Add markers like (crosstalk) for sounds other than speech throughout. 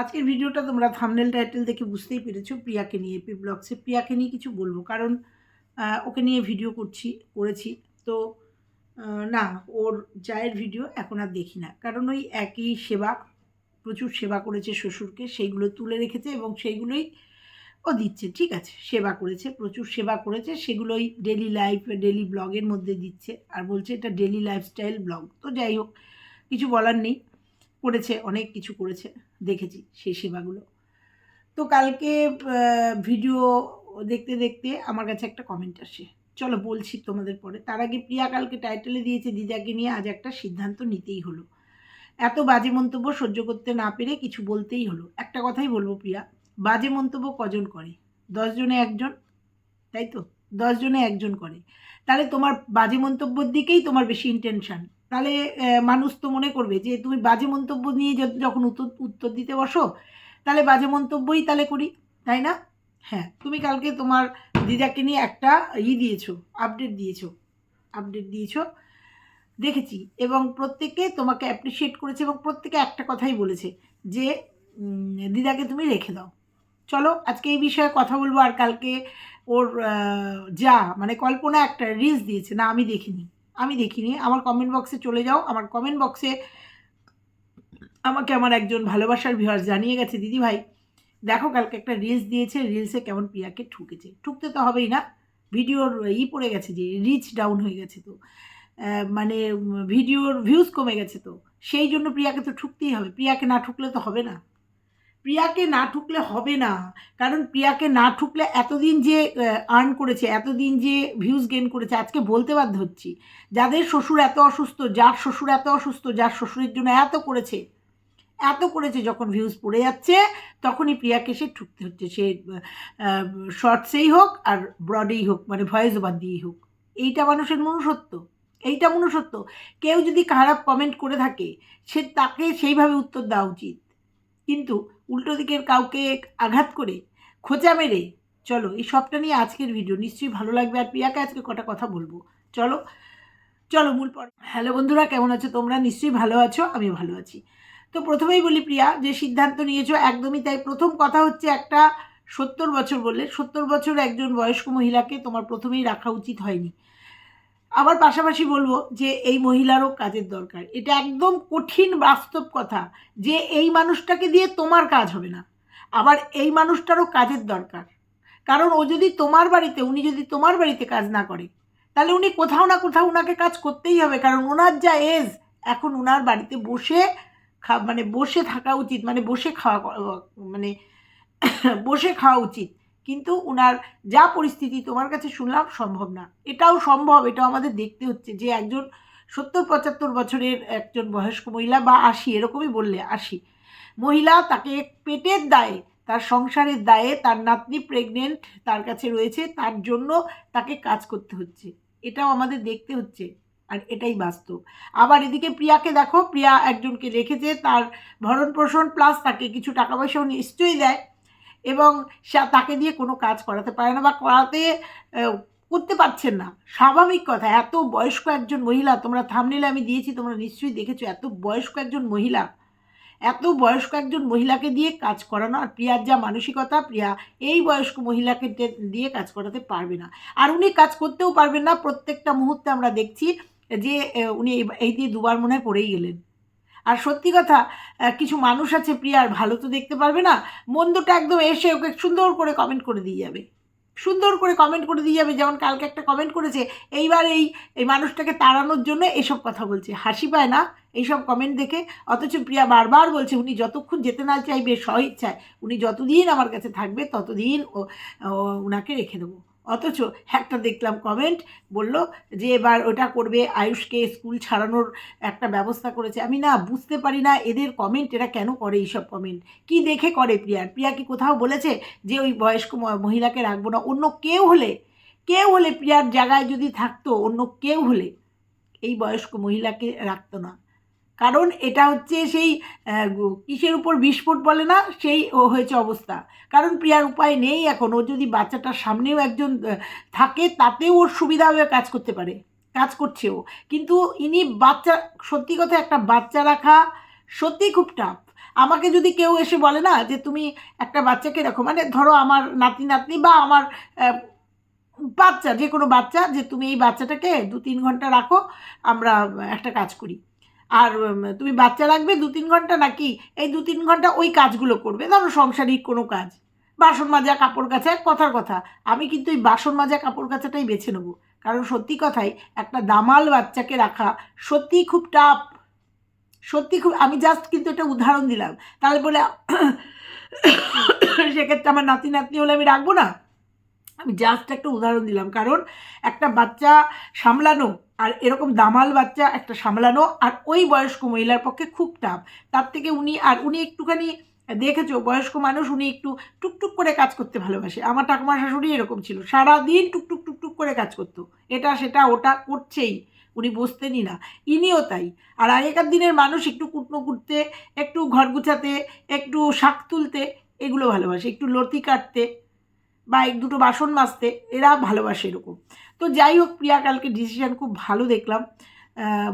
আজকের ভিডিওটা তোমরা থামনেল টাইটেল দেখে বুঝতেই পেরেছ প্রিয়াকে নিয়ে পি ব্লগসে প্রিয়াকে নিয়ে কিছু বলব, কারণ ওকে নিয়ে ভিডিও করছি, করেছি। তো না, ওর জায়ের ভিডিও এখন আর দেখি না। কারণ ওই একই সেবা, প্রচুর সেবা করেছে শ্বশুরকে, সেইগুলো তুলে রেখেছে এবং সেইগুলোই ও দিচ্ছে, ঠিক আছে? সেবা করেছে, প্রচুর সেবা করেছে, সেগুলোই ডেলি লাইফ ডেলি ব্লগের মধ্যে দিচ্ছে। আর বলছে এটা ডেলি লাইফস্টাইল ব্লগ তো যাই হোক, কিছু বলার নেই, করেছে, অনেক কিছু করেছে। দেখেছি সেই সেবাগুলো তো কালকে ভিডিও দেখতে দেখতে আমার কাছে একটা কমেন্ট আসে। চলো বলছি তোমাদের পরে। তার আগে প্রিয়া কালকে টাইটেলে দিয়েছে, দিদাকে নিয়ে আজ একটা সিদ্ধান্ত নিতেই হলো। এত বাজে মন্তব্য সহ্য করতে না পেরে কিছু বলতেই হলো। একটা কথাই বলব প্রিয়া, বাজে মন্তব্য কজন করে? দশজনে একজন? তাই তো? দশজনে একজন করে। তাহলে তোমার বাজে মন্তব্যর দিকেই তোমার বেশি ইন্টেনশন তাহলে মানুষ তো মনে করবে যে, তুমি বাজে মন্তব্য নিয়ে যখন উত্তর উত্তর দিতে বসো, তাহলে বাজে মন্তব্যই তাহলে করি, তাই না? হ্যাঁ তুমি কালকে তোমার দিদাকে নিয়ে একটা ই দিয়েছ আপডেট দিয়েছ আপডেট দিয়েছ, দেখেছি এবং প্রত্যেকে তোমাকে অ্যাপ্রিসিয়েট করেছে এবং প্রত্যেকে একটা কথাই বলেছে যে দিদাকে তুমি রেখে দাও। চলো, আজকে এই বিষয়ে কথা বলব আর কালকে ওর যা মানে কল্পনা একটা রিলস দিয়েছে, না আমি দেখিনি। আমি দেখিনি। আমার কমেন্ট বক্সে চলে যাও। আমার কমেন্ট বক্সে আমাকে আমার একজন ভালোবাসার ভিউয়ার জানিয়ে গেছে, দিদি ভাই, দেখো কালকে একটা রিলস দিয়েছে। রিলসে কেমন প্রিয়াকে ঠুকেছে। ঠুকতে তো হবেই না। ভিডিওর ই পড়ে গেছে যে রিচ ডাউন হয়ে গেছে তো। মানে ভিডিওর ভিউজ কমে গেছে তো। সেই জন্য প্রিয়াকে তো ঠুকতেই হবে। প্রিয়াকে না ঠুকলে তো হবে না। প্রিয়াকে না ঠুকলে হবে না। কারণ প্রিয়াকে না ঠুকলে এতদিন যে আর্ন করেছে, এতদিন যে ভিউজ গেন করেছে, আজকে বলতে বাধ্য হচ্ছি। যাদের শ্বশুর এত অসুস্থ, যার শ্বশুর এত অসুস্থ, যার শ্বশুরের জন্য এত করেছে এত করেছে যখন ভিউজ পড়ে যাচ্ছে, তখনই প্রিয়াকে সে ঠুকতে হচ্ছে। সে শর্টসেই হোক আর ব্রডেই হোক মানে ভয়েস বাদ দিয়েই হোক। এইটা মানুষের মনুষ্যত্ব। এইটা মনুষ্যত্ব। কেউ যদি খারাপ কমেন্ট করে থাকে, সে তাকে সেইভাবে উত্তর দেওয়া উচিত। কিন্তু উল্টো দিকের কাউকে আঘাত করে খোঁচা মেরে। চলো, এই সবটা নিয়ে আজকের ভিডিও নিশ্চয়ই ভালো লাগবে আর প্রিয়াকে আজকে কটা কথা বলব। চলো চলো মূল পর হ্যালো বন্ধুরা, কেমন আছো তোমরা? নিশ্চয়ই ভালো আছো আমি ভালো আছি। তো প্রথমেই বলি প্রিয়া, যে সিদ্ধান্ত নিয়েছো একদমই তাই। প্রথম কথা হচ্ছে একটা সত্তর বছর বললে, সত্তর বছর একজন বয়স্ক মহিলাকে তোমার প্রথমেই রাখা উচিত হয়নি। আবার পাশাপাশি বলব যে এই মহিলারও কাজের দরকার। এটা একদম কঠিন বাস্তব কথা যে এই মানুষটাকে দিয়ে তোমার কাজ হবে না। আবার এই মানুষটারও কাজের দরকার। কারণ ও যদি তোমার বাড়িতে, উনি যদি তোমার বাড়িতে কাজ না করে, তাহলে উনি কোথাও না কোথাও ওনাকে কাজ করতেই হবে। কারণ ওনার যা এজ এখন ওনার বাড়িতে বসে খা মানে বসে থাকা উচিত মানে বসে খাওয়া মানে (coughs) বসে খাওয়া উচিত। কিন্তু ওনার যা পরিস্থিতি তোমার কাছে শুনলাম সম্ভব না। এটাও সম্ভব, এটাও আমাদের দেখতে হচ্ছে যে একজন সত্তর পঁচাত্তর বছরের একজন বয়স্ক মহিলা বা আশি, এরকমই বললে আশি, মহিলা তাকে পেটের দায়ে, তার সংসারের দায়ে, তার নাতনি প্রেগনেন্ট তার কাছে রয়েছে, তার জন্য তাকে কাজ করতে হচ্ছে। এটাও আমাদের দেখতে হচ্ছে আর এটাই বাস্তব। আবার এদিকে প্রিয়াকে দেখো, প্রিয়া একজনকে রেখেছে, তার ভরণ পোষণ প্লাস তাকে কিছু টাকা পয়সাও নিশ্চয়ই দেয়। এবং তাকে দিয়ে কোনো কাজ করাতে পারে না বা করাতে করতে পারছেন না। স্বাভাবিক কথা, এত বয়স্ক একজন মহিলা, তোমরা থামনিলে আমি দিয়েছি, তোমরা নিশ্চয়ই দেখেছ, এত বয়স্ক একজন মহিলা, এত বয়স্ক একজন মহিলাকে দিয়ে কাজ করানো, আর প্রিয়ার যা মানসিকতা, প্রিয়া এই বয়স্ক মহিলাকে দিয়ে কাজ করাতে পারবে না। আর উনি কাজ করতেও পারবেন না, প্রত্যেকটা মুহূর্তে আমরা দেখছি যে উনি এই দিয়ে দুবার মনে হয় পড়েই গেলেন। আর সত্যি কথা কিছু মানুষ আছে প্রিয়ার ভালো তো দেখতে পারবে না, মন্দটা একদম এসে ওকে সুন্দর করে কমেন্ট করে দিয়ে যাবে। সুন্দর করে কমেন্ট করে দিয়ে যাবে, যেমন কালকে একটা কমেন্ট করেছে, এইবার এই এই মানুষটাকে তাড়ানোর জন্য এসব কথা বলছে। হাসি পায় না এইসব কমেন্ট দেখে, অথচ প্রিয়া বারবার বলছে, উনি যতক্ষণ যেতে না চাইবে স্বইচ্ছায় উনি যতদিন আমার কাছে থাকবে, ততদিন ও ওনাকে রেখে দেবো। অথচ একটা দেখলাম কমেন্ট বলল যে এবার ওটা করবে আয়ুষকে স্কুল ছাড়ানোর একটা ব্যবস্থা করেছে। আমি না বুঝতে পারি না এদের কমেন্ট এরা কেন করে এইসব কমেন্ট কি দেখে করে প্রিয়ার প্রিয়া কি কোথাও বলেছে যে ওই বয়স্ক মহিলাকে রাখব না? অন্য কেউ হলে কেউ হলে প্রিয়ার জায়গায় যদি থাকতো, অন্য কেউ হলে এই বয়স্ক মহিলাকে রাখতো না। কারণ এটা হচ্ছে সেই কিসের উপর বিস্ফোট বলে না, সেই ও হয়েছে অবস্থা। কারণ প্রিয়ার উপায় নেই এখন, ও যদি বাচ্চাটার সামনেও একজন থাকে তাতেও ওর সুবিধা হয়ে কাজ করতে পারে, কাজ করছে ও কিন্তু ইনি বাচ্চা, সত্যি কথা একটা বাচ্চা রাখা সত্যি খুব টাফ আমাকে যদি কেউ এসে বলে না যে তুমি একটা বাচ্চাকে রাখো মানে ধরো আমার নাতি, নাতনি বা আমার বাচ্চা, যে কোনো বাচ্চা, যে তুমি এই বাচ্চাটাকে দু তিন ঘণ্টা রাখো, আমরা একটা কাজ করি। আর তুমি বাচ্চা রাখবে দু তিন ঘণ্টা নাকি? এই দু তিন ঘণ্টা ওই কাজগুলো করবে। ধরো সংসারিক কোনো কাজ। বাসন মাজা, কাপড় কাচা কথার কথা। আমি কিন্তু এই বাসন মাজা, কাপড় কাচাটাই বেছে নেব। কারণ সত্যি কথাই একটা দামাল বাচ্চাকে রাখা সত্যিই খুব টাফ সত্যি খুব, আমি জাস্ট কিন্তু একটা উদাহরণ দিলাম। তাহলে বলে (coughs) সেক্ষেত্রে আমার নাতি নাতনি হলে আমি রাখব না? আমি জাস্ট একটা উদাহরণ দিলাম। কারণ একটা বাচ্চা সামলানো আর এরকম দামাল বাচ্চা একটা সামলানো, আর ওই বয়স্ক মহিলার পক্ষে খুব টাফ। তার থেকে উনি, আর উনি একটুখানি দেখেছ, বয়স্ক মানুষ, উনি একটু টুকটুক করে কাজ করতে ভালোবাসে। আমার ঠাকুমা শাশুড়ি এরকম ছিল, সারাদিন টুকটুক টুকটুক করে কাজ করতো। এটা, সেটা, ওটা করছেই, উনি বসতেনই না। ইনিও তাই। আর আগেকার দিনের মানুষ একটু কুটনো কুটতে, একটু ঘর গুছাতে, একটু শাক তুলতে, এগুলো ভালোবাসে। একটু লতি কাটতে, বা এক দুটো বাসন মাজতে, এরা ভালোবাসে এরকম। তো যাই হোক, প্রিয়া, কালকে ডিসিশান খুব ভালো দেখলাম।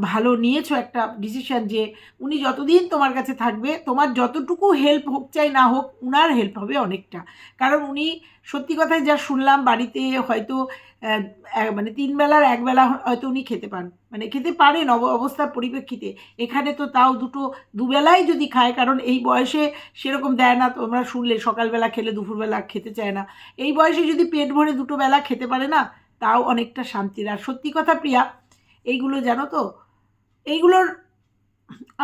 ভালো নিয়েছো একটা ডিসিশান যে উনি যতদিন তোমার কাছে থাকবে, তোমার যতটুকু হেল্প হোক, চাই না হোক, উনার হেল্প হবে অনেকটা। কারণ উনি সত্যি কথায় যা শুনলাম বাড়িতে হয়তো মানে তিন বেলার এক বেলা হয়তো উনি খেতে পান। মানে খেতে পারেন অব- অবস্থার পরিপ্রেক্ষিতে। এখানে তো তাও দুটো, দুবেলাই যদি খায়, কারণ এই বয়সে সেরকম দেয় না, তোমরা শুনলে সকালবেলা খেলে দুপুরবেলা খেতে চায় না। এই বয়সে যদি পেট ভরে দুটো বেলা খেতে পারে না তাও অনেকটা শান্তির। আর সত্যি কথা প্রিয়া, এইগুলো জানো তো, এইগুলোর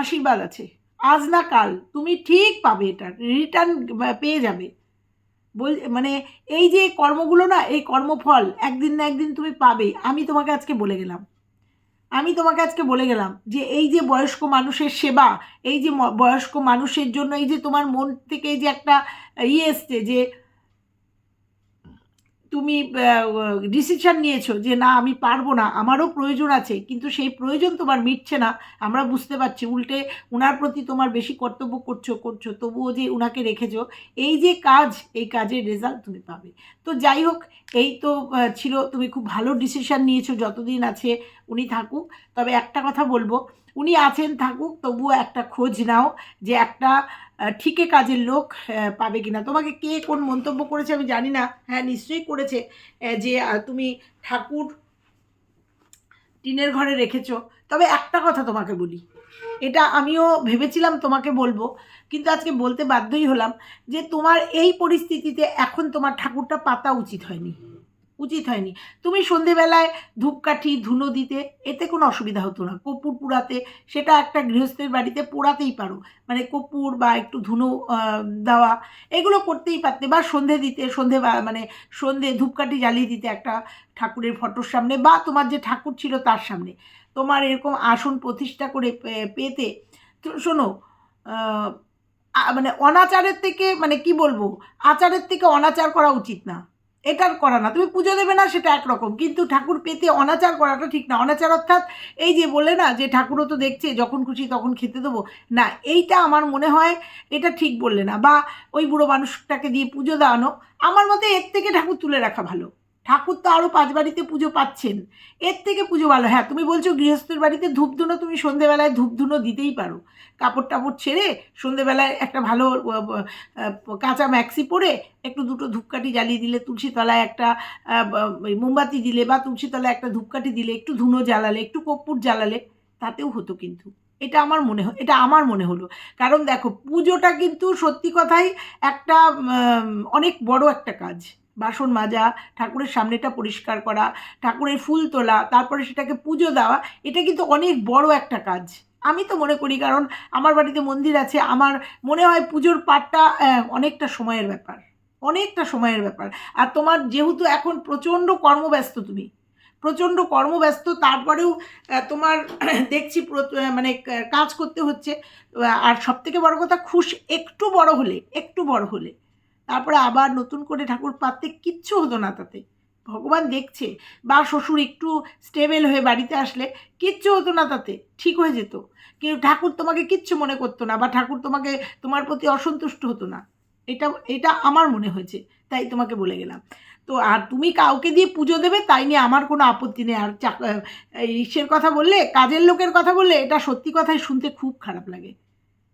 আশীর্বাদ আছে। আজ না কাল তুমি ঠিক পাবে এটা রিটার্ন পেয়ে যাবে। বল মানে এই যে কর্মগুলো না, এই কর্মফল একদিন না একদিন তুমি পাবে। আমি তোমাকে আজকে বলে গেলাম। আমি তোমাকে আজকে বলে গেলাম যে এই যে বয়স্ক মানুষের সেবা, এই যে বয়স্ক মানুষের জন্য এই যে তোমার মন থেকে এই যে একটা ইয়ে এসছে যে তুমি ডিসিশন নিয়েছো যে না, আমি পারব না, আমারও প্রয়োজন আছে, কিন্তু সেই প্রয়োজন তোমার মিটছে না, আমরা বুঝতে পারছি, উল্টে ওনার প্রতি তোমার বেশি কর্তব্য করছ করছ, তবুও যে ওনাকে রেখেছো, এই যে কাজ, এই কাজের রেজাল্ট তুমি পাবে। তো যাই হোক, এই তো ছিল, তুমি খুব ভালো ডিসিশন নিয়েছো, যতদিন আছে উনি থাকুক। তবে একটা কথা বলব, উনি আছেন, থাকুক, তবুও একটা খোঁজ নাও যে একটা আহ, ঠিকে কাজের লোক পাবে কিনা? তোমাকে কে কোন মন্তব্য করেছে আমি জানি না। হ্যাঁ নিশ্চয়ই করেছে যে তুমি ঠাকুর টিনের ঘরে রেখেছো। তবে একটা কথা তোমাকে বলি এটা আমিও ভেবেছিলাম তোমাকে বলব কিন্তু আজকে বলতে বাধ্যই হলাম যে তোমার এই পরিস্থিতিতে এখন তোমার ঠাকুরটা পাতা উচিত হয়নি। উচিত হয়নি। তুমি সন্ধেবেলায় ধূপকাঠি, ধুনো দিতে, এতে কোনো অসুবিধা হতো না। কপুর পুরাতে সেটা একটা গৃহস্থের বাড়িতে পোড়াতেই পারো। মানে কর্পূর বা একটু ধুনো দেওয়া, এগুলো করতেই পারতে। বা সন্ধে দিতে, সন্ধে মানে সন্ধে ধূপকাঠি জ্বালিয়ে দিতে একটা ঠাকুরের ফটোর সামনে বা তোমার যে ঠাকুর ছিল তার সামনে। তোমার এরকম আসন প্রতিষ্ঠা করে পেতে শোনো মানে অনাচারের থেকে মানে কি বলব? আচারের থেকে অনাচার করা উচিত না। এটার করা না। তুমি পুজো দেবে না, সেটা একরকম। কিন্তু ঠাকুর পেতে অনাচার করাটা ঠিক না। অনাচার অর্থাৎ এই যে বলে না, যে ঠাকুরও তো দেখছে, যখন খুশি তখন খেতে দেবো। না, এইটা আমার মনে হয় এটা ঠিক বললে না। বা ওই বুড়ো মানুষটাকে দিয়ে পুজো দেওয়ানো, আমার মতে এর থেকে ঠাকুর তুলে রাখা ভালো। ঠাকুর তো আরও পাঁচ বাড়িতে পুজো পাচ্ছেন। এর থেকে পুজো ভালো। হ্যাঁ তুমি বলছো গৃহস্থের বাড়িতে ধূপধুনো, তুমি সন্ধেবেলায় ধূপধুনো দিতেই পারো। কাপড় টাপড় ছেড়ে সন্ধেবেলায় একটা ভালো কাঁচা ম্যাক্সি পরে একটু দুটো ধূপকাঠি জ্বালিয়ে দিলে তুলসী তলায় একটা মোমবাতি দিলে বা তুলসী তলায় একটা ধূপকাঠি দিলে, একটু ধুনো জ্বালালে, একটু কর্পূর জ্বালালে, তাতেও হতো কিন্তু। এটা আমার মনে হয় এটা আমার মনে হলো। কারণ দেখো, পুজোটা কিন্তু সত্যি কথাই একটা অনেক বড় একটা কাজ। বাসন মাজা, ঠাকুরের সামনেটা পরিষ্কার করা, ঠাকুরের ফুল তোলা, তারপরে সেটাকে পুজো দেওয়া, এটা কিন্তু অনেক বড় একটা কাজ। আমি তো মনে করি, কারণ আমার বাড়িতে মন্দির আছে, আমার মনে হয় পুজোর পাঠটা অনেকটা সময়ের ব্যাপার, অনেকটা সময়ের ব্যাপার। আর তোমার যেহেতু এখন প্রচণ্ড কর্মব্যস্ত তুমি, প্রচণ্ড কর্মব্যস্ত, তারপরেও তোমার (clears throat) দেখছি মানে কাজ করতে হচ্ছে আর সবথেকে বড় কথা, খুশ একটু বড় হলে, একটু বড় হলে, তারপরে আবার নতুন করে ঠাকুর পাততে কিচ্ছু হতো না তাতে। ভগবান দেখছে বা শ্বশুর একটু স্টেবেল হয়ে বাড়িতে আসলে কিচ্ছু হতো না তাতে, ঠিক হয়ে যেত। কিন্তু ঠাকুর তোমাকে কিচ্ছু মনে করতো না বা ঠাকুর তোমাকে, তোমার প্রতি অসন্তুষ্ট হতো না। এটা এটা আমার মনে হয়েছে, তাই তোমাকে বলে গেলাম। তো আর তুমি কাউকে দিয়ে পুজো দেবে, তাই নিয়ে আমার কোনো আপত্তি নেই। আর চাক- ইসের কথা বললে, কাজের লোকের কথা বললে, এটা সত্যি কথাই শুনতে খুব খারাপ লাগে।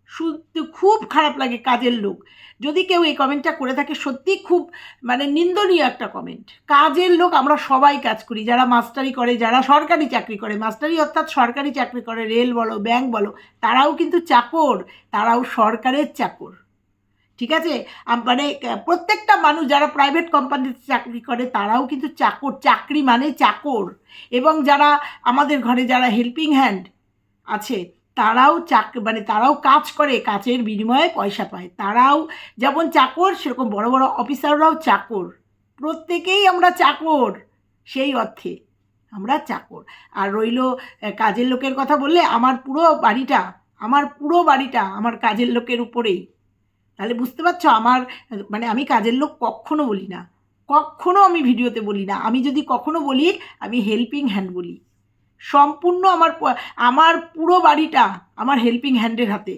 শুনতে খুব খারাপ লাগে কাজের লোক। যদি কেউ এই কমেন্টটা করে থাকে, সত্যি খুব মানে নিন্দনীয় একটা কমেন্ট কাজের লোক আমরা সবাই কাজ করি, যারা মাস্টারি করে, যারা সরকারি চাকরি করে। মাস্টারি অর্থাৎ সরকারি চাকরি করে, রেল বলো ব্যাংক বলো, তারাও কিন্তু চাকর, তারাও সরকারের চাকর। ঠিক আছে? মানে প্রত্যেকটা মানুষ যারা প্রাইভেট কোম্পানিতে চাকরি করে, তারাও কিন্তু চাকর। চাকরি মানে চাকর। এবং যারা আমাদের ঘরে যারা হেল্পিং হ্যান্ড আছে তারাও চাক মানে তারাও কাজ করে, কাজের বিনিময়ে পয়সা পায়। তারাও যেমন চাকর, সেরকম বড় বড় অফিসাররাও চাকর। প্রত্যেকেই আমরা চাকর, সেই অর্থে আমরা চাকর। আর রইল কাজের লোকের কথা বললে, আমার পুরো বাড়িটা, আমার পুরো বাড়িটা আমার কাজের লোকের উপরেই। তাহলে বুঝতে পারছ, আমার মানে আমি কাজের লোক কখনো বলি না। কখনো আমি ভিডিওতে বলি না। আমি যদি কখনো বলি, আমি হেল্পিং হ্যান্ড বলি। সম্পূর্ণ আমার আমার পুরো বাড়িটা আমার হেল্পিং হ্যান্ডের হাতে।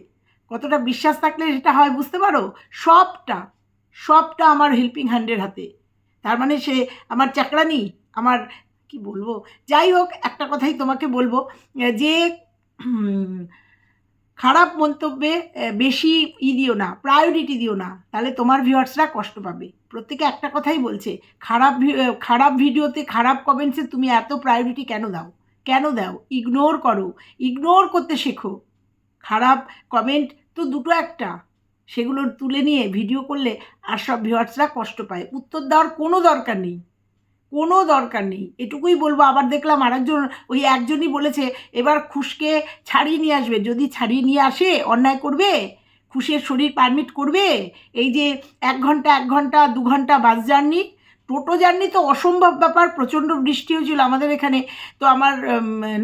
কতটা বিশ্বাস থাকলে সেটা হয় বুঝতে পারো? সবটা সবটা আমার হেল্পিং হ্যান্ডের হাতে। তার মানে সে আমার চাকরানি, আমার কি বলব? যাই হোক, একটা কথাই তোমাকে বলব যে খারাপ মন্তব্যে বেশি ই দিও না প্রায়োরিটি দিও না, তাহলে তোমার ভিউয়ার্সরা কষ্ট পাবে। প্রত্যেকে একটা কথাই বলছে, খারাপ খারাপ ভিডিওতে খারাপ কমেন্টসে তুমি এত প্রায়োরিটি কেন দাও? কেন দাও? ইগনোর করো। ইগনোর করতে শেখো। খারাপ কমেন্ট তো দুটো একটা। সেগুলো তুলে নিয়ে ভিডিও করলে আর সব ভিউয়ার্সরা কষ্ট পায়। উত্তর দেওয়ার কোনো দরকার নেই। কোনো দরকার নেই। এটুকুই বলব। আবার দেখলাম আরেকজন, ওই একজনই বলেছে, এবার খুশকে ছাড়িয়ে নিয়ে আসবে। যদি ছাড়িয়ে নিয়ে আসে, অন্যায় করবে? খুশের শরীর পারমিট করবে? এই যে এক ঘণ্টা এক ঘণ্টা, দু ঘণ্টা বাস জার্নি টোটো জার্নি তো অসম্ভব ব্যাপার, প্রচণ্ড বৃষ্টি হয়েছিল আমাদের এখানে। তো আমার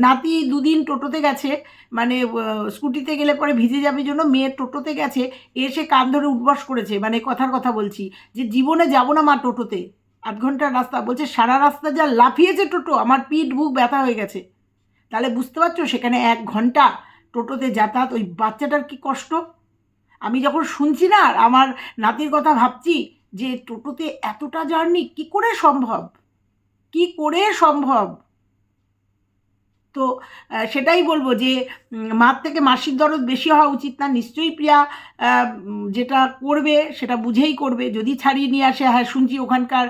নাতি দুদিন টোটোতে গেছে মানে স্কুটিতে গেলে পরে ভিজে যাবে জন্য মেয়ের টোটোতে গেছে, এসে কান ধরে উঠবস করেছে মানে কথার কথা বলছি, যে জীবনে যাব না মা টোটোতে। আধ ঘণ্টার রাস্তা, বলছে, সারা রাস্তা যা লাফিয়েছে টোটো, আমার পিঠ বুক ব্যথা হয়ে গেছে। তাহলে বুঝতে পারছ, সেখানে এক ঘণ্টা টোটোতে যাতায়াত, ওই বাচ্চাটার কি কষ্ট? আমি যখন শুনছি না আমার নাতির কথা ভাবছি যে টোটোতে এতটা জার্নি কি করে সম্ভব? কি করে সম্ভব? তো সেটাই বলব যে মার থেকে মাসির দরদ বেশি হওয়া উচিত না। নিশ্চয়ই প্রিয়া যেটা করবে সেটা বুঝেই করবে। যদি ছাড়িয়ে নিয়ে আসে হ্যাঁ শুনছি ওখানকার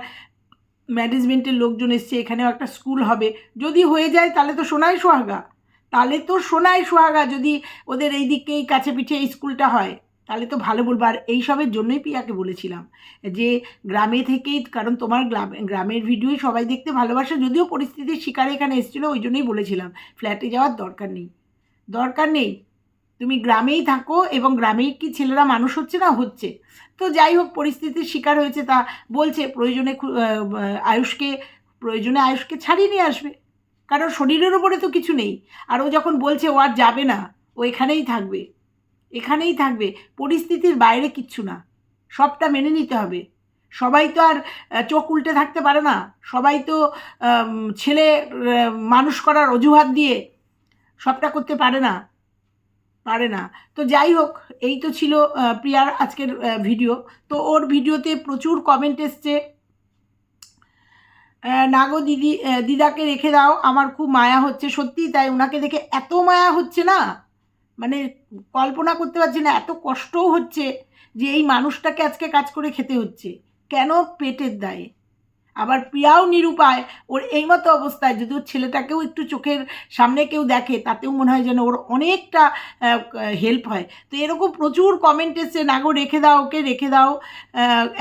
ম্যানেজমেন্টের লোকজন এসছে, এখানেও একটা স্কুল হবে। যদি হয়ে যায়, তাহলে তো সোনাই সোহাগা। তাহলে তো সোনাই সোহাগা যদি ওদের এই দিকেই কাছে পিঠে এই স্কুলটা হয়। তাহলে তো ভালো বলব। আর এইসবের জন্যই প্রিয়াকে বলেছিলাম যে, গ্রামে থেকেই, কারণ তোমার গ্রাম, গ্রামের ভিডিওই সবাই দেখতে ভালোবাসে, যদিও পরিস্থিতির শিকারে এখানে এসেছিল, ওই জন্যই বলেছিলাম। ফ্ল্যাটে যাওয়ার দরকার নেই। দরকার নেই। তুমি গ্রামেই থাকো এবং গ্রামেই কি ছেলেরা মানুষ হচ্ছে না হচ্ছে। তো যাই হোক, পরিস্থিতির শিকার হয়েছে তা বলছে, প্রয়োজনে আয়ুষকে প্রয়োজনে আয়ুষকে ছাড়িয়ে নিয়ে আসবে। কারণ শরীরের ওপরে তো কিছু নেই। আর ও যখন বলছে ও আর যাবে না, ও এখানেই থাকবে। এখানেই থাকবে, পরিস্থিতির বাইরে কিচ্ছু না। সবটা মেনে নিতে হবে। সবাই তো আর চোখ উল্টে থাকতে পারে না। সবাই তো ছেলে মানুষ করার অজুহাত দিয়ে সবটা করতে পারে না। পারে না। তো যাই হোক, এই তো ছিল প্রিয়ার আজকের ভিডিও। তো ওর ভিডিওতে প্রচুর কমেন্ট এসছে। নাগো দিদি দিদাকে রেখে দাও। আমার খুব মায়া হচ্ছে। সত্যি তাই ওনাকে দেখে এত মায়া হচ্ছে না? মানে কল্পনা করতে পারছি না, এত কষ্টও হচ্ছে যে এই মানুষটাকে আজকে কাজ করে খেতে হচ্ছে। কেন পেটের দায়ে? আবার প্রিয়াও নিরুপায়, ওর এই মতো অবস্থায় যদি ওর ছেলেটাকেও একটু চোখের সামনে কেউ দেখে, তাতেও মনে হয় যেন ওর অনেকটা হেল্প হয়। তো এরকম প্রচুর কমেন্ট এসছে, নাগো, রেখে দাও ওকে, রেখে দাও।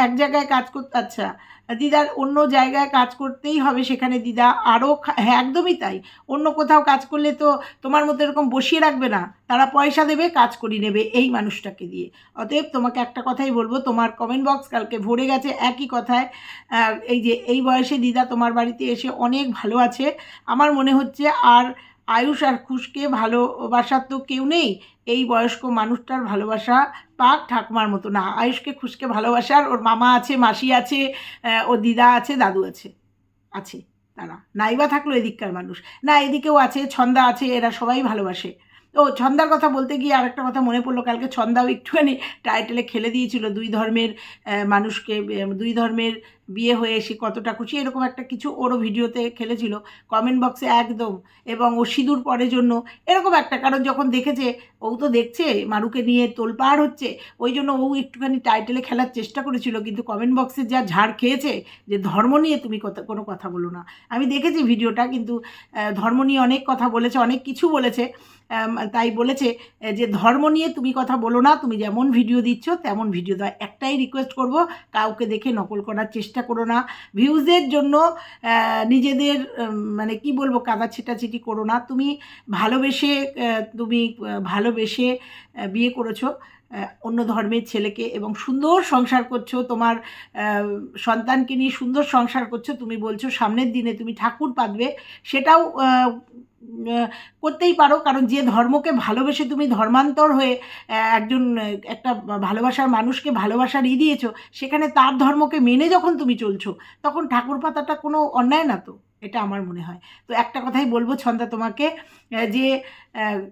এক জায়গায় কাজ করতে আচ্ছা দিদার অন্য জায়গায় কাজ করতেই হবে সেখানে দিদা। আরও হ্যাঁ একদমই তাই। অন্য কোথাও কাজ করলে তো তোমার মতো এরকম বসিয়ে রাখবে না। তারা পয়সা দেবে, কাজ করিয়ে নেবে এই মানুষটাকে দিয়ে। অতএব তোমাকে একটা কথাই বলব, তোমার কমেন্ট বক্স কালকে ভরে গেছে একই কথায়। এই যে, এই বয়সে দিদা তোমার বাড়িতে এসে অনেক ভালো আছে। আমার মনে হচ্ছে আর আয়ুষ আর খুশকে ভালোবাসার তো কেউ নেই। এই বয়স্ক মানুষটার ভালোবাসা পাক ঠাকুমার মতো। না, আয়ুষকে খুশকে ভালোবাসার, ওর মামা আছে, মাসি আছে ও দিদা আছে, দাদু আছে আছে তারা। নাইবা থাকল এদিককার মানুষ। না, এদিকেও আছে, ছন্দা আছে, এরা সবাই ভালোবাসে। ও, ছন্দার কথা বলতে গিয়ে আরেকটা কথা মনে পড়ল, কালকে ছন্দাও একটুখানি টাইটেলে খেলে দিয়েছিল দুই ধর্মের মানুষকে দুই ধর্মের বিয়ে হয়ে এসে কতটা খুশি, এরকম একটা কিছু ওরও ভিডিওতে খেলেছিল কমেন্ট বক্সে একদম, এবং ও সিঁদুর পরের জন্য, এরকম একটা, কারণ যখন দেখেছে, ও তো দেখছে, মারুকে নিয়ে তোলপাড় হচ্ছে, ওই জন্য ও একটুখানি টাইটেলে খেলার চেষ্টা করেছিল, কিন্তু কমেন্ট বক্সে যা ঝাড় খেয়েছে, যে ধর্ম নিয়ে তুমি কথা কোনো কথা বলো না। আমি দেখেছি ভিডিওটা, কিন্তু ধর্ম নিয়ে অনেক কথা বলেছে, অনেক কিছু বলেছে তাই বলেছে যে ধর্ম নিয়ে তুমি কথা বলো না, তুমি যেমন ভিডিও দিচ্ছ, তেমন ভিডিও দাও একটাই রিকোয়েস্ট করব, কাউকে দেখে নকল করার চেষ্টা করো না। ভিউজের জন্য নিজেদের মানে কি বলব, কাদা ছিটাছিটি করো না। তুমি ভালোবেসে তুমি ভালোবেসে বিয়ে করেছ অন্য ধর্মের ছেলেকে এবং সুন্দর সংসার করছ, তোমার সন্তানকে নিয়ে সুন্দর সংসার করছ, তুমি বলছো সামনের দিনে তুমি ঠাকুর পাতবে, সেটাও করতেই পারো। কারণ যে ধর্মকে ভালোবেসে তুমি ধর্মান্তর হয়ে একজন, একটা ভালোবাসার মানুষকে ভালোবাসার ই দিয়েছ, সেখানে তার ধর্মকে মেনে যখন তুমি চলছো, তখন ঠাকুর পাতাটা কোনো অন্যায় না তো, এটা আমার মনে হয়। তো একটা কথাই বলব ছন্দা তোমাকে যে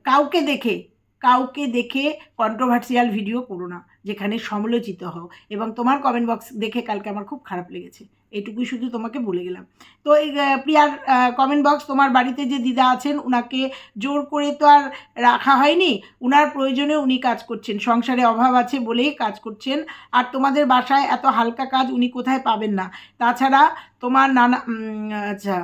কাউকে দেখে কাউকে দেখে কন্ট্রোভার্সিয়াল ভিডিও করো না। যেখানে সমালোচিত হও। এবং তোমার কমেন্ট বক্স দেখে কালকে আমার খুব খারাপ লেগেছে। এটুকুই শুধু তোমাকে বলে গেলাম। তো এই প্রিয়ার কমেন্ট বক্স তোমার বাড়িতে যে দিদা আছেন, উনাকে জোর করে তো আর রাখা হয়নি। উনার প্রয়োজনে উনি কাজ করছেন। সংসারে অভাব আছে বলেই কাজ করছেন। আর তোমাদের বাসায় এত হালকা কাজ উনি কোথায় পাবেন না। তাছাড়া তোমার নানা আচ্ছা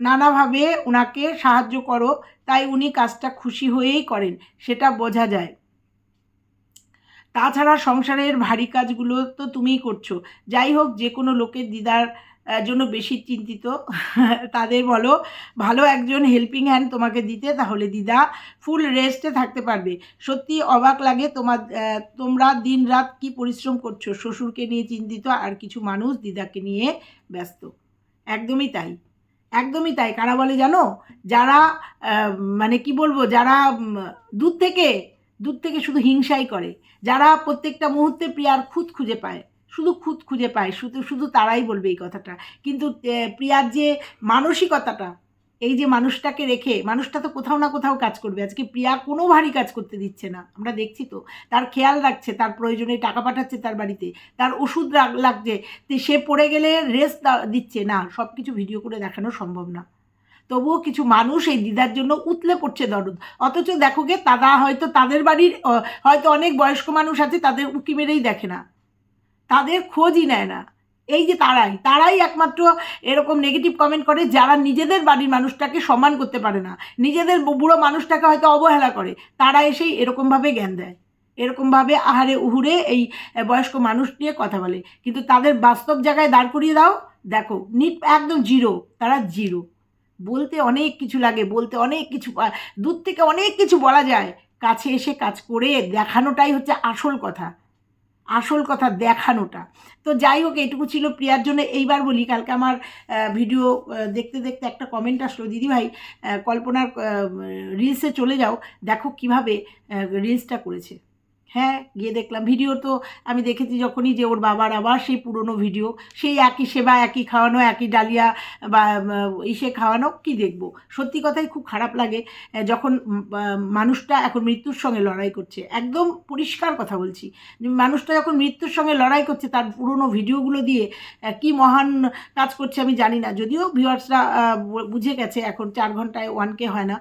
নানাভাবে ওনাকে সাহায্য করো। তাই উনি কাজটা খুশি হয়েই করেন। সেটা বোঝা যায়। তাছাড়া সংসারের ভারী কাজগুলো তো তুমিই করছ। যাই হোক, যে কোনো লোকের দিদার জন্য বেশি চিন্তিত। (laughs) তাদের বলো, ভালো একজন হেল্পিং হ্যান্ড তোমাকে দিতে, তাহলে দিদা ফুল রেস্টে থাকতে পারবে। সত্যি অবাক লাগে তোমার তোমরা দিন রাত কি পরিশ্রম করছ? শ্বশুরকে নিয়ে চিন্তিত আর কিছু মানুষ দিদাকে নিয়ে ব্যস্ত। একদমই তাই। একদমই তাই। কারা বলে জানো? যারা মানে কি বলব? যারা দূর থেকে দূর থেকে শুধু হিংসাই করে। যারা প্রত্যেকটা মুহূর্তে প্রিয়ার খুঁত খুঁজে পায়, শুধু খুঁত খুঁজে পায়, শুধু শুধু তারাই বলবে এই কথাটা। কিন্তু প্রিয়ার যে মানসিকতাটা, এই যে মানুষটাকে রেখে, মানুষটা তো কোথাও না কোথাও কাজ করবে। আজকে প্রিয়া কোনো ভারী কাজ করতে দিচ্ছে না। আমরা দেখছি তো, তার খেয়াল রাখছে, তার প্রয়োজনে টাকা পাঠাচ্ছে তার বাড়িতে, তার ওষুধ লাগছে। সে পড়ে গেলে রেস্ট দিচ্ছে। না সব কিছু ভিডিও করে দেখানো সম্ভব না। তবুও কিছু মানুষ এই দিদার জন্য উতলে পড়ছে দরদ। অথচ দেখো গে, তারা হয়তো তাদের বাড়ির হয়তো অনেক বয়স্ক মানুষ আছে, তাদের উকি মেরেই দেখে না। তাদের খোঁজই নেয় না। এই যে তারাই তারাই একমাত্র এরকম নেগেটিভ কমেন্ট করে যারা নিজেদের বাড়ির মানুষটাকে সম্মান করতে পারে না। নিজেদের বুড়ো মানুষটাকে হয়তো অবহেলা করে। তারা এসেই এরকমভাবে জ্ঞান দেয়। এরকমভাবে আহারে উহুরে এই বয়স্ক মানুষ নিয়ে কথা বলে। কিন্তু তাদের বাস্তব জায়গায় দাঁড় করিয়ে দাও। দেখো, নিট, একদম জিরো তারা জিরো বলতে অনেক কিছু লাগে, বলতে অনেক কিছু দূর থেকে অনেক কিছু বলা যায়। কাছে এসে কাজ করে দেখানোটাই হচ্ছে আসল কথা। আসল কথা দেখানোটা। তো যাই হোক, এটুকু ছিল প্রিয়ার জন্য। এইবার বলি, কালকে আমার ভিডিও দেখতে দেখতে একটা কমেন্ট আসলো। দিদিভাই কল্পনার রিলসে চলে যাও। দেখো কীভাবে রিলসটা করেছে। হ্যাঁ গিয়ে দেখলাম। ভিডিও তো আমি দেখেছি যখনই যে ওর বাবার আবার সেই পুরনো ভিডিও, সেই একই সেবা, একই খাওয়ানো, একই ডালিয়া বা ইসে খাওয়ানো, কি দেখব? সত্যি কথাই খুব খারাপ লাগে যখন মানুষটা এখন মৃত্যুর সঙ্গে লড়াই করছে। একদম পরিষ্কার কথা বলছি মানুষটা যখন মৃত্যুর সঙ্গে লড়াই করছে, তার পুরনো ভিডিওগুলো দিয়ে কি মহান কাজ করছে আমি জানি না। যদিও ভিউয়ার্সরা বুঝে গেছে, এখন চার ঘন্টায় ওয়ান কে হয় না।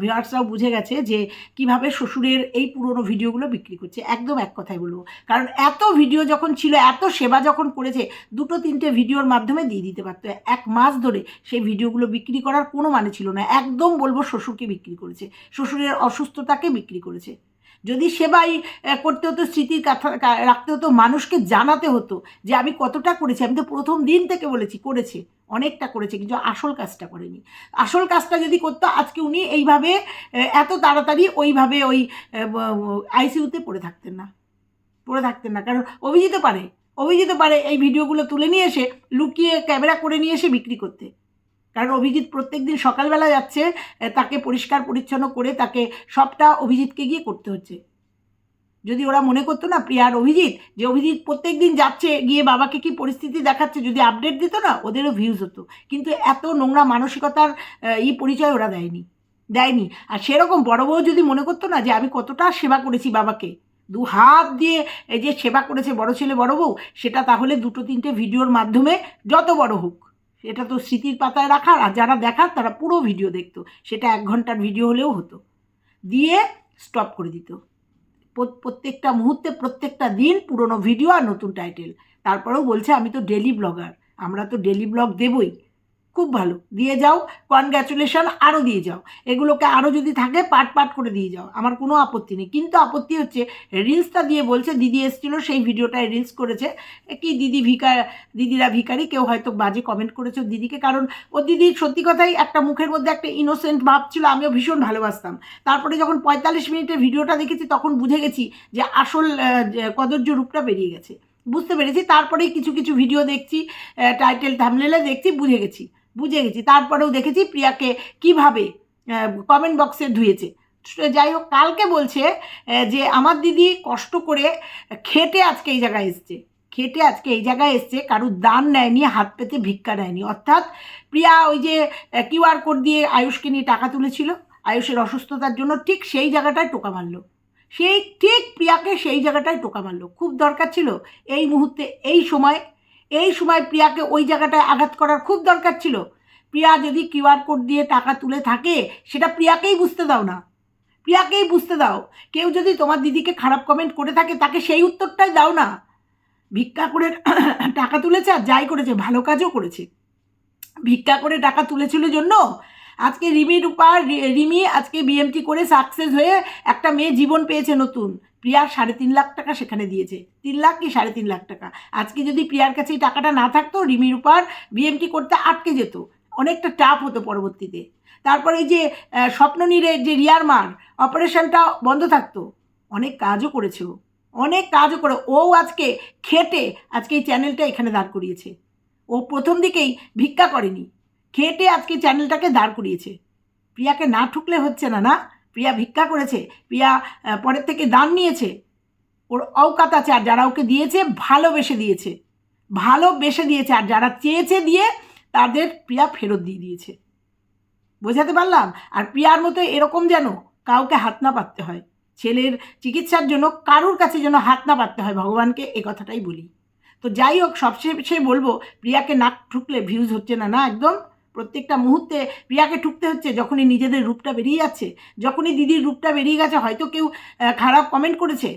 ভিউয়ার্সরাও বুঝে গেছে যে কীভাবে শ্বশুরের এই পুরনো ভিডিওগুলো বিক্রি করছে। একদম এক কথায় বলব। কারণ এত ভিডিও যখন ছিল, এত সেবা যখন করেছে, দুটো তিনটে ভিডিওর মাধ্যমে দিয়ে দিতে পারতো। এক মাস ধরে সেই ভিডিওগুলো বিক্রি করার কোনো মানে ছিল না। একদম বলব শ্বশুরকে বিক্রি করেছে। শ্বশুরের অসুস্থতাকে বিক্রি করেছে। যদি সেবাই করতে হতো, স্মৃতির কথা রাখতে হতো, মানুষকে জানাতে হতো যে আমি কতটা করেছি। আমি তো প্রথম দিন থেকে বলেছি, করেছে, অনেকটা করেছে, কিন্তু আসল কাজটা করেনি। আসল কাজটা যদি করতো, আজকে উনি এইভাবে এত তাড়াতাড়ি ওইভাবে ওই আইসিইউতে পড়ে থাকতেন না। পড়ে থাকতেন না। কারণ অভিজিৎ পারে অভিজিৎ পারে এই ভিডিওগুলো তুলে নিয়ে এসে, লুকিয়ে ক্যামেরা করে নিয়ে এসে বিক্রি করতে। কারণ অভিজিৎ প্রত্যেক দিন সকালবেলা যাচ্ছে তাকে পরিষ্কার পরিচ্ছন্ন করে তাকে সবটা অভিজিৎকে গিয়ে করতে হচ্ছে। যদি ওরা মনে করতো না প্রিয়ার অভিজিৎ, যে অভিজিৎ প্রত্যেক দিন যাচ্ছে, গিয়ে বাবাকে কি পরিস্থিতি দেখাচ্ছে, যদি আপডেট দিত না, ওদেরও ভিউজ হতো। কিন্তু এত নোংরা মানসিকতার ই পরিচয় ওরা দেয়নি দেয়নি। আর সেরকম বড় বউ যদি মনে করতো না, যে আমি কতটা সেবা করেছি বাবাকে, দু হাত দিয়ে যে সেবা করেছে বড় ছেলে, বড় বউ, সেটা তাহলে দুটো তিনটে ভিডিওর মাধ্যমে যত বড় হোক। এটা তো স্মৃতির পাতায় রাখার, আর যারা দেখার তারা পুরো ভিডিও দেখতো। সেটা এক ঘণ্টার ভিডিও হলেও হতো। দিয়ে স্টপ করে দিত। প্রত্যেকটা মুহূর্তে, প্রত্যেকটা দিন পুরনো ভিডিও আর নতুন টাইটেল তারপরেও বলছে, আমি তো ডেলি ব্লগার আমরা তো ডেলি ব্লগ দেবই। খুব ভালো। দিয়ে যাও কনগ্র্যাচুলেশন আরও দিয়ে যাও। এগুলোকে আরও যদি থাকে, পাট পাট করে দিয়ে যাও। আমার কোনো আপত্তি নেই। কিন্তু আপত্তি হচ্ছে রিলসটা দিয়ে বলছে, দিদি এসেছিল, সেই ভিডিওটায় রিলস করেছে। কি দিদি ভিকার, দিদিরা ভিকারি কেউ হয়তো বাজে কমেন্ট করেছে দিদিকে। কারণ ও দিদি সত্যি কথাই একটা মুখের মধ্যে একটা ইনোসেন্ট ভাব ছিল, আমিও ভীষণ ভালোবাসতাম। তারপরে যখন পঁয়তাল্লিশ মিনিটের ভিডিওটা দেখেছি, তখন বুঝে গেছি যে আসল কদর্য রূপটা বেরিয়ে গেছে। বুঝতে পেরেছি। তারপরেই কিছু কিছু ভিডিও দেখছি টাইটেল থামলেলে দেখছি, বুঝে গেছি। বুঝে গেছি। তারপরেও দেখেছি প্রিয়াকে কীভাবে কমেন্ট বক্সে ধুয়েছে। যাই হোক, কালকে বলছে যে আমার দিদি কষ্ট করে খেটে আজকে এই জায়গায় এসছে। খেটে আজকে এই জায়গায় এসছে, কারুর দান নেয়নি, হাত পেতে ভিক্ষা নেয়নি। অর্থাৎ প্রিয়া ওই যে কিউআর কোড দিয়ে আয়ুষকে নিয়ে টাকা তুলেছিল, আয়ুষের অসুস্থতার জন্য ঠিক সেই জায়গাটায় টোকা মারলো। সেই, ঠিক প্রিয়াকে সেই জায়গাটায় টোকা মারলো। খুব দরকার ছিল এই মুহূর্তে, এই সময় এই সময় প্রিয়াকে ওই জায়গাটায় আঘাত করার খুব দরকার ছিল। প্রিয়া যদি কিউআর কোড দিয়ে টাকা তুলে থাকে, সেটা প্রিয়াকেই বুঝতে দাও না। প্রিয়াকেই বুঝতে দাও। কেউ যদি তোমার দিদিকে খারাপ কমেন্ট করে থাকে, তাকে সেই উত্তরটাই দাও না। ভিক্ষা করে (coughs) টাকা তুলেছে আর যাই করেছে, ভালো কাজও করেছে। ভিক্ষা করে টাকা তুলেছিল জন্য আজকে রিমি রূপা রিমি আজকে বিএমটি করে সাকসেস হয়ে একটা মেয়ে জীবন পেয়েছে নতুন। প্রিয়ার সাড়ে তিন লাখ টাকা সেখানে দিয়েছে। তিন লাখ কি সাড়ে তিন লাখ টাকা? আজকে যদি প্রিয়ার কাছে এই টাকাটা না থাকতো রিমির রূপার বিএমটি করতে আটকে যেত? অনেকটা টাফ হতো পরবর্তীতে। তারপরে এই যে স্বপ্ন স্বপ্ননীরের যে রিয়ার মার, অপারেশনটা বন্ধ থাকতো। অনেক কাজও করেছে ও। অনেক কাজও করে, ও আজকে খেটে আজকে এই চ্যানেলটা এখানে দাঁড় করিয়েছে। ও প্রথম দিকেই ভিক্ষা করেনি। খেটে আজকে চ্যানেলটাকে দাঁড় করিয়েছে। প্রিয়াকে না ঠুকলে হচ্ছে না না? প্রিয়া ভিক্ষা করেছে, প্রিয়া পরের থেকে দান নিয়েছে। ওর অওকাত আছে আর যারা ওকে দিয়েছে, ভালোবেসে দিয়েছে। ভালোবেসে দিয়েছে আর যারা চেয়েছে দিয়ে তাদের প্রিয়া ফেরত দিয়ে দিয়েছে। বোঝাতে পারলাম? আর প্রিয়ার মতো এরকম যেন কাউকে হাত না পাততে হয়। ছেলের চিকিৎসার জন্য কারুর কাছে যেন হাত না পাততে হয়, ভগবানকে এ কথাটাই বলি। তো যাই হোক, সবশেষে বলব, প্রিয়াকে নাক ঠুকলে ভিউজ হচ্ছে না না একদম? প্রত্যেকটা মুহূর্তে প্রিয়াকে ঠুকতে হচ্ছে, যখনই নিজেদের রূপটা বেরিয়ে যাচ্ছে, যখনই দিদির রূপটা বেরিয়ে গেছে, হয়তো কেউ খারাপ কমেন্ট করেছে।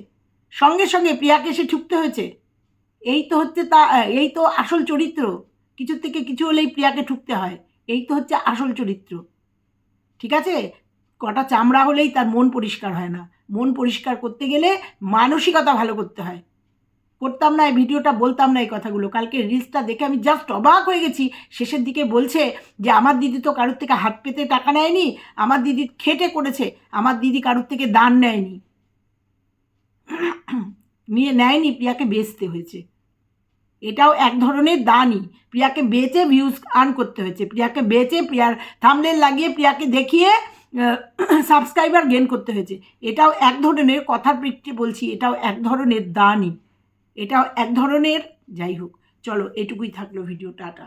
সঙ্গে সঙ্গে প্রিয়াকে সে ঠুকতে হয়েছে। এই তো হচ্ছে তা এই তো আসল চরিত্র। কিছু থেকে কিছু হলেই প্রিয়াকে ঠুকতে হয়। এই তো হচ্ছে আসল চরিত্র। ঠিক আছে? কটা চামড়া হলেই তার মন পরিষ্কার হয় না। মন পরিষ্কার করতে গেলে মানসিকতা ভালো করতে হয়। করতাম না, এই ভিডিওটা বলতাম না এই কথাগুলো। কালকে রিলসটা দেখে আমি জাস্ট অবাক হয়ে গেছি। শেষের দিকে বলছে যে, আমার দিদি তো কারোর থেকে হাত পেতে টাকা নেয়নি, আমার দিদি খেটে করেছে, আমার দিদি কারোর থেকে দান নেয়নি। নিয়ে নেয়নি, প্রিয়াকে বেচতে হয়েছে। এটাও এক ধরনের দানই। প্রিয়াকে বেচে ভিউজ আর্ন করতে হয়েছে। প্রিয়াকে বেচে প্রিয়ার থামলেন লাগিয়ে প্রিয়াকে দেখিয়ে সাবস্ক্রাইবার গেন করতে হয়েছে। এটাও এক ধরনের কথার প্রেক্ষিতে বলছি, এটাও এক ধরনের দানই। এটাও এক ধরনের যাই হোক চলো এটুকুই থাকল ভিডিও টাটা।